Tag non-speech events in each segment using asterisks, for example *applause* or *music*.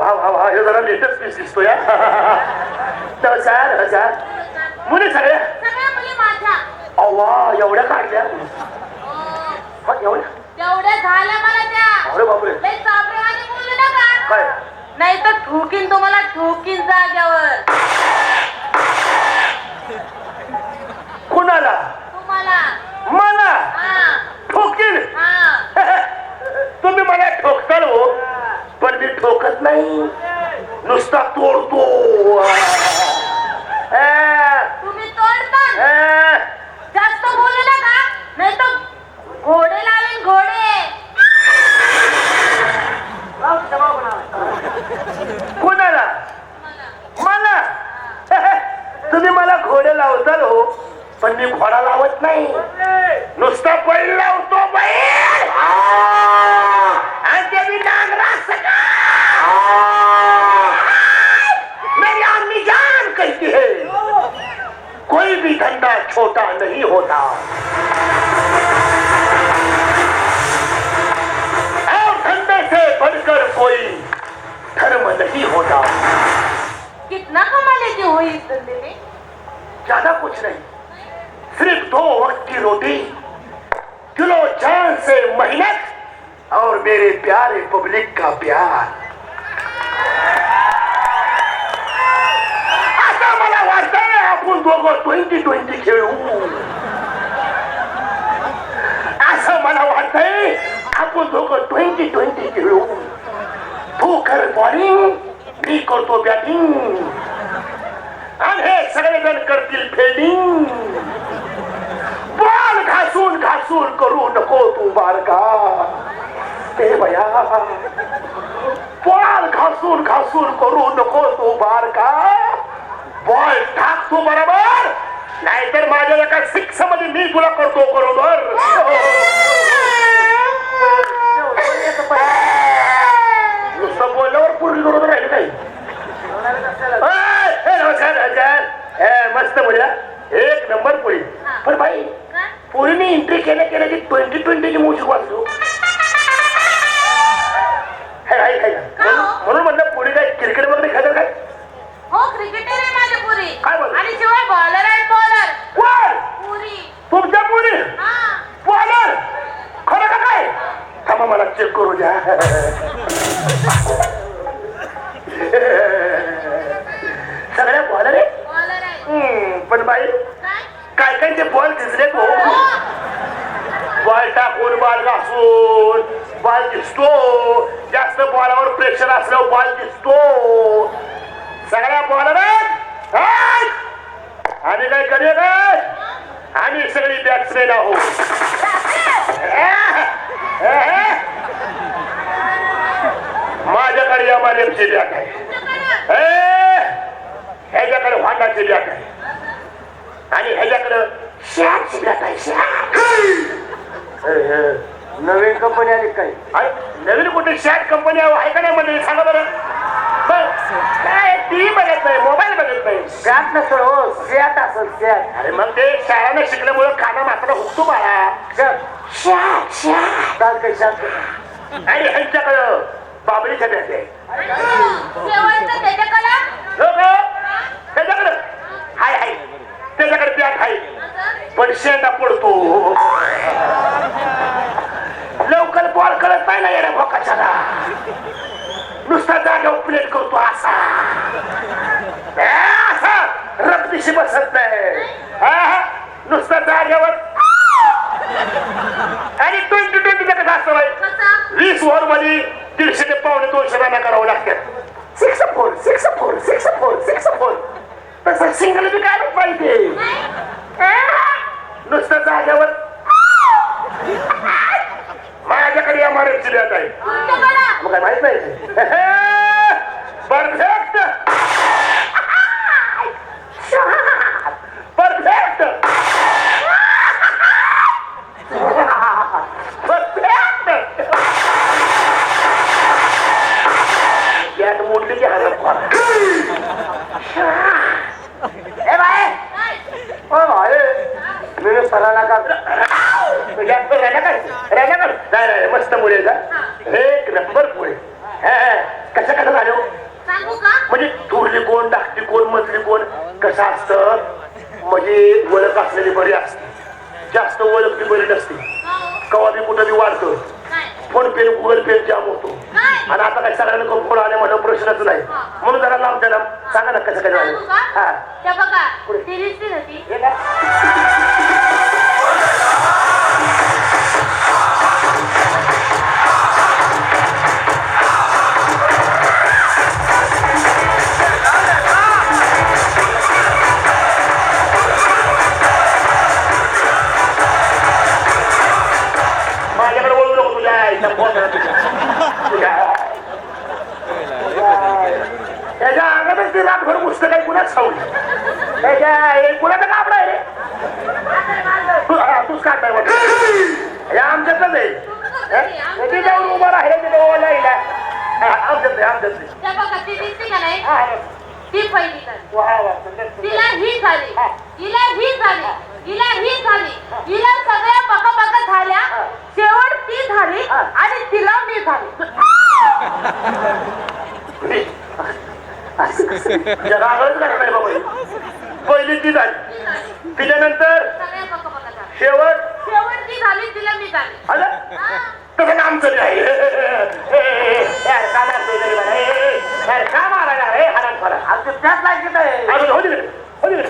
वा वा वा हे जरा लेटेस्ट पीस दिसतो या हजार हजार मुली सगळ्या सगळ्या मुली माझ्या. अव्वा एवढ्या काढल्या? हो. एवढ्या? तेवढ्या झाल्या मला त्या. अरे बापरे. लई चाबरेवानी बोलू नका. काय? नाही तर ठोकीन तुम्हाला ठोकीन जाग्यावर. कुणाला? तुम्हाला. मला? हा. ठोकील हा तुम्ही मला ठोकताल हो पण मी ठोकत नाही नुसता तोडतो अं, तुम्ही तोडता जास्त बोलू नका. नाही तर घोडे लावेन घोडे. कुणाला? मला. तुम्ही मला घोडे लावताल हो पण मी घोडा लावत नाही. नुसता बैल लावतो बैल. आणि ते बी नांगरा सकट. भी धंधा छोटा नहीं होता। और धंधे से बढ़कर कोई धर्म नहीं होता। कितना कमा लेती हो इस धंधे में? ज़्यादा कुछ नहीं। सिर्फ़ दो वक्त की रोटी किलो जान से मेहनत और मेरे प्यारे पब्लिक का प्यार। आपण दोघं ट्वेंटी ट्वेंटी खेळू असं मला वाटतंय आपण दोघं ट्वेंटी ट्वेंटी खेळू तू कर बॉलिंग मी करतो बॅटिंग आणि हे सगळेजण करतील फिल्डिंग बॉल घासून घासून करू नको तू बारका ते बया बॉल घासून घासून करू नको तू बारका बॉल टाक तू बरोबर. नाहीतर माझ्या एका सिक्समध्ये मी तुला करतो बरोबर. *laughs* सगळ्या बॉलर आहे पण बाई काय? काय ते बॉल दिसले तो हो. बॉल टाकून बॉल घासून बॉल दिसतो. जास्त बॉलावर प्रेशर असल्यावर बॉल दिसतो. सगळ्या बॉलर आणि काय करूया काय? आम्ही सगळी बॅट्समॅन आहोत. माझ्याकडे या मालेमची बॅट आहे. ह्याच्याकडे वाटाची बॅट आहे. आणि ह्याच्याकडे शॅटची बॅट आहे शॅट नवीन कंपनी आली काय? नवीन कुठे शॅट कंपनी आहे का नाही म्हणजे सांगा बरं. काय टीव्ही बघत नाही मोबाईल बघत नाही. सॅट नसल हो सॅट असल सॅट अरे मग ते शाळानं शिकल्यामुळे काना मात्र हुकतो मला शॅट शॅट चालतंय सॅट आणि ह्यांच्याकडं आहे शेवटचं त्याच्याकडे? हाय हाय. त्याच्याकडे बॅट आहे पण शेंडा पडतो. लवकर बॉल कळत नाही ना येण्या भोकाच्याला. नुसता जागेवर प्लेट करतो असा. असा. रक्तीशी बसत नाही. नुसता जागेवर. आणि ट्वेंटी ट्वेंटी कसं असतं वीस ओव्हरमध्ये दीडशे ते पावणे दोनशे राण्या करावं लागतात. Six four six four six four six four तसं सिंगल बी काय पाहिजे नुसतं जागेवर माझ्याकडे या मारेची बॅट आहे तुमच्याकडे मग काय माहीत नाही परफेक्ट परफेक्ट परफेक्ट बॅट मोडली की हरप ए बाय ओ भाई मी सराला का जास्त राजा काय मुळे एक नंबर पुढे कसं कसं झालं म्हणजे थोरली कोण टाकती कोण मधली कोण? कसं असतं? म्हणजे ओळख असलेली बरी असते. जास्त ओळख ती बरी नसते. कवा बी कुठं बी वाढतो. फोन पे गुगल पे जाम होतो. आणि आता काय सगळ्यांना फोन आले म्हणून प्रश्नच नाही. म्हणून जरा लांब त्याला सांगा ना कसं काय झालं हा. तुझ्या. तुझ्या त्याच्या अंगातच ती रातभर पुस्तक आहे कुणाच सावली त्याच्या कुणाचं कापड आहे रे तू तूच काढताय वाटतं. आमच्यातच आहे हे? ते जाऊन उभा राहिला तिथे ओला. हा, आमच्यात आहे, आमच्यात बघा ती दिसते का नाही. ती पहिली. तिला ही झाली हिला ही झाली हिला ही झाली हिला सगळ्या बघा बघा झाल्या शेवट ती झाली आणि तिला मी झाली बाबा ही. पहिली ती झाली ती झाली. त्याच्यानंतर सगळ्या बघा बघा झाल्या शेवट शेवट ती झाली तिला मी झाली आलं हा. तसं काम चालू आहे यार, का मारतोय तरी मला? ए, ए, ए, यार, का मारायला रे हरण फरण आज त्याच लायकीत आहे अजून हो तिकडे, हो तिकडे.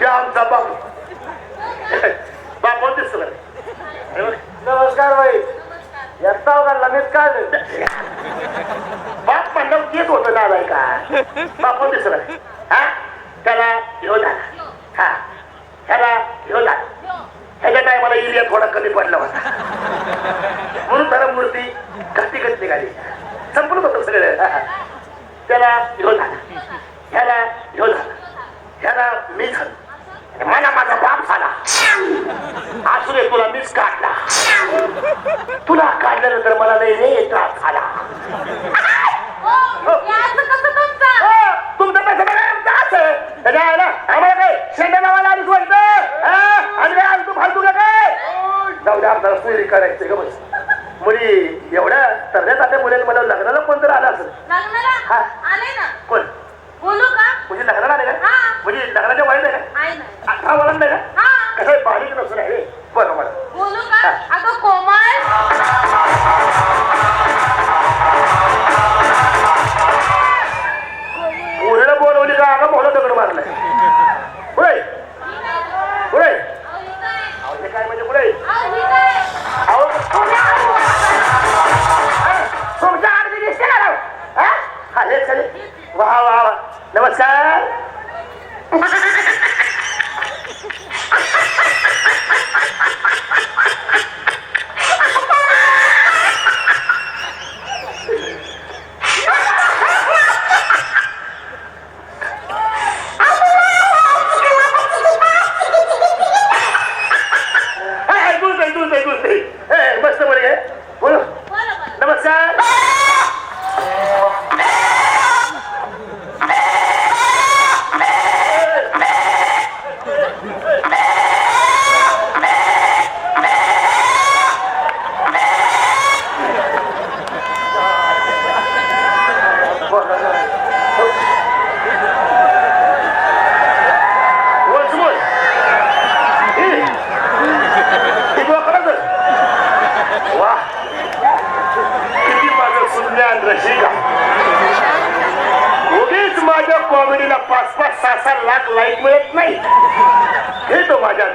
ते आमचा बाप बाप कोण दिसतो का रे? हे बघ. नमस्कार बाई येता का लगेच काढ बाप म्हणलं तेच होतं ना बाई का? बाप कोण हा? त्याला ह्यो झाला हा. त्याला ह्यो झाला यो. ह्याच्या टायमाला एरिया थोडा कमी पडला होता. म्हणून त्याला मूर्ती घाती घट निघाली. संपूर्ण होतं सगळं. त्याला ह्यो झाला ह्याला ह्यो झाला ह्याला मी झालो. मला माझा बाप झाला. असू दे तुला मीच काढला. तुला काढल्यानंतर मला नाही रे त्रास झाला. तुमचं? हो, पैसे आहे ना आम्हाला काय शेंडा लावायला आलीच वाटतं? हा? आणि काय आलतू फालतू का काय? जाऊ दे करायचं ग बस मुली एवढ्या तरण्यात आता मुली मला लग्नाला कोण तर आलं असेल हा. कोण? बोलू का? म्हणजे लग्नाला आले का? हा. म्हणजे लग्नाच्या नाही का? वळण नाही का? हा. कसं बारीक नसून आहे बोलू का?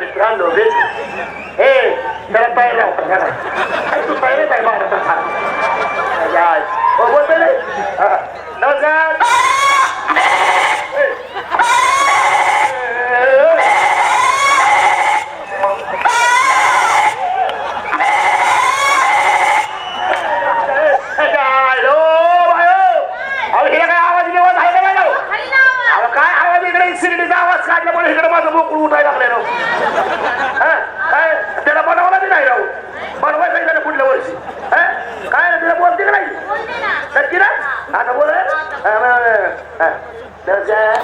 मित्रांनो हे हे त्याला पाहिला होता त्याला. अरे तू पाहिलं काय महाराष्ट्रात हो बोलतोय रे? हा. नमस्कार हे. हे. हॅलो बायो अहो हिला काय आवाज निवाज आहे का नाही राव? खाली लावा. अहो काय आवाज इकडे सिगडीचा आवाज काढल्यामुळे इकडे माझं मोकळून उठायला लागले राव हा? काय त्याला बनवला बी नाही राव बनवायचं आहे त्याला पुढल्या वर्षी हा? काय ना तिला बोलते का नाही बोलते ना. नक्की ना आता बोल हा, बरं. हा. नमस्कार.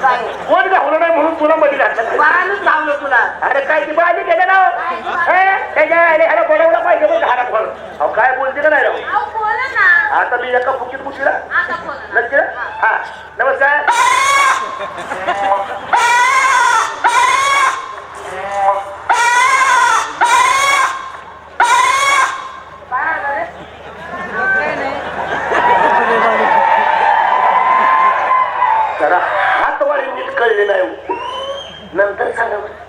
काय कोण गावलं नाही म्हणून तुला मध्ये घातलं काय? बाळानंच लावलं तुला अरे काय ती बाजी केलं ना हे? त्याच्या आईने ह्याला बोलवलं पाहिजे बघ घाला फोन अहो काय बोलते का नाही राव अहो बोला ना एका फुकीत बोला नक्की? हा. नमस्कार *laughs* जरा हातवारी नीट कळले नाही हो. नंतर सांगा बरं.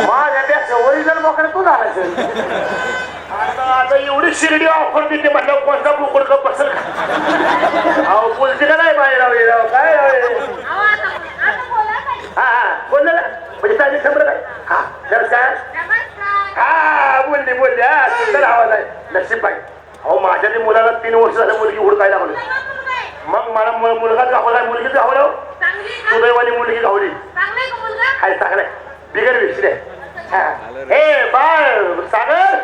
माझ्यापेक्षा ओरिजिनल मोकळं तू झाला आता आता एवढी शिर्डी ऑफर देते म्हटलं कोणता बुकड कप बसेल का अहो बोलते का नाही बाहेर राव हे राव काय राव हे? अहो आता आता बोला ताई. हा हा बोललं ना म्हणजे ताजी शंभर काय हा नमस्कार नमस्कार हा बोलली हा सुंदर आवाज आहे. नशीब पाहिजे अहो माझ्या ते मुलाला तीन वर्ष झालं मुलगी हुडकाय लागली. मग मला मुलगाच गावला मुलगीच गावलं चांगली का? सुदैवानी मुलगी गावली चांगली हाय चांगलंय बिगर विषय हा. ए बाळ सागर!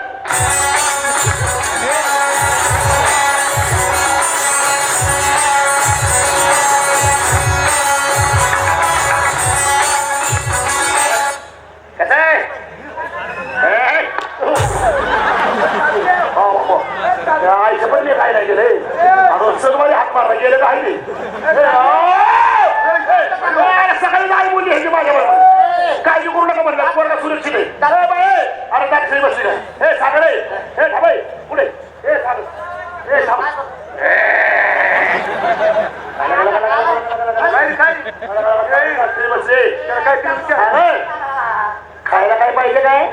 खायला काय पाहिजे काय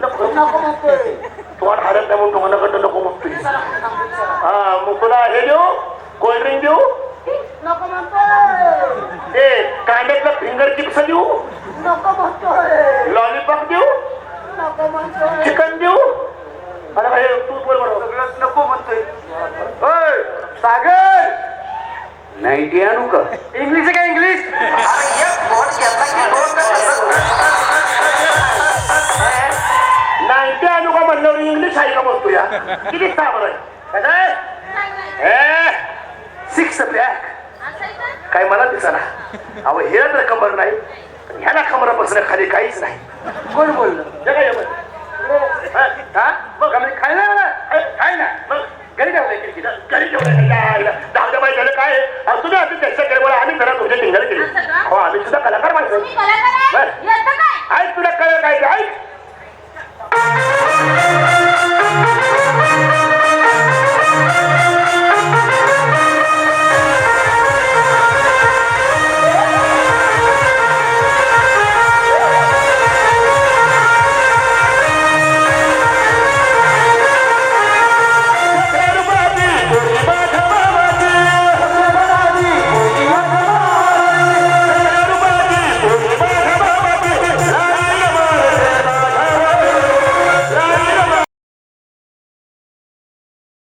नको नको हरत नाही म्हणून तुम्हाला कडं नको म्हणतोय हा मग तुला हे देऊ कोल्ड्रिंक देऊ ते कांद्यातला फिंगर चिप्स देऊ लॉलीपॉप देऊ चिकन देऊ अरे तू बोल बरोबर सगळंच नको म्हणतोय सागर नाईटी आणू का? इंग्लिश आहे का इंग्लिश नाईन्टी आणू का म्हणल्यावर इंग्लिश आहे का म्हणतो या? किती साबर आहे? Six pack? काय मला दिसना अहो हे तर कमर नाही. ह्याला कमर बसण्या खाली काहीच नाही. कोण बोललं? काय ना काय ना. मग घरी ठेवलंय खिडकीत. घरी जेवढं केलं काय? अहो तुम्ही अजून चर्चा केली बोला आम्ही घरात तुमच्या धिंगाणी केली हो आम्ही सुद्धा कलाकार माणसं. बर. ऐक तुला कळ काय ऐक.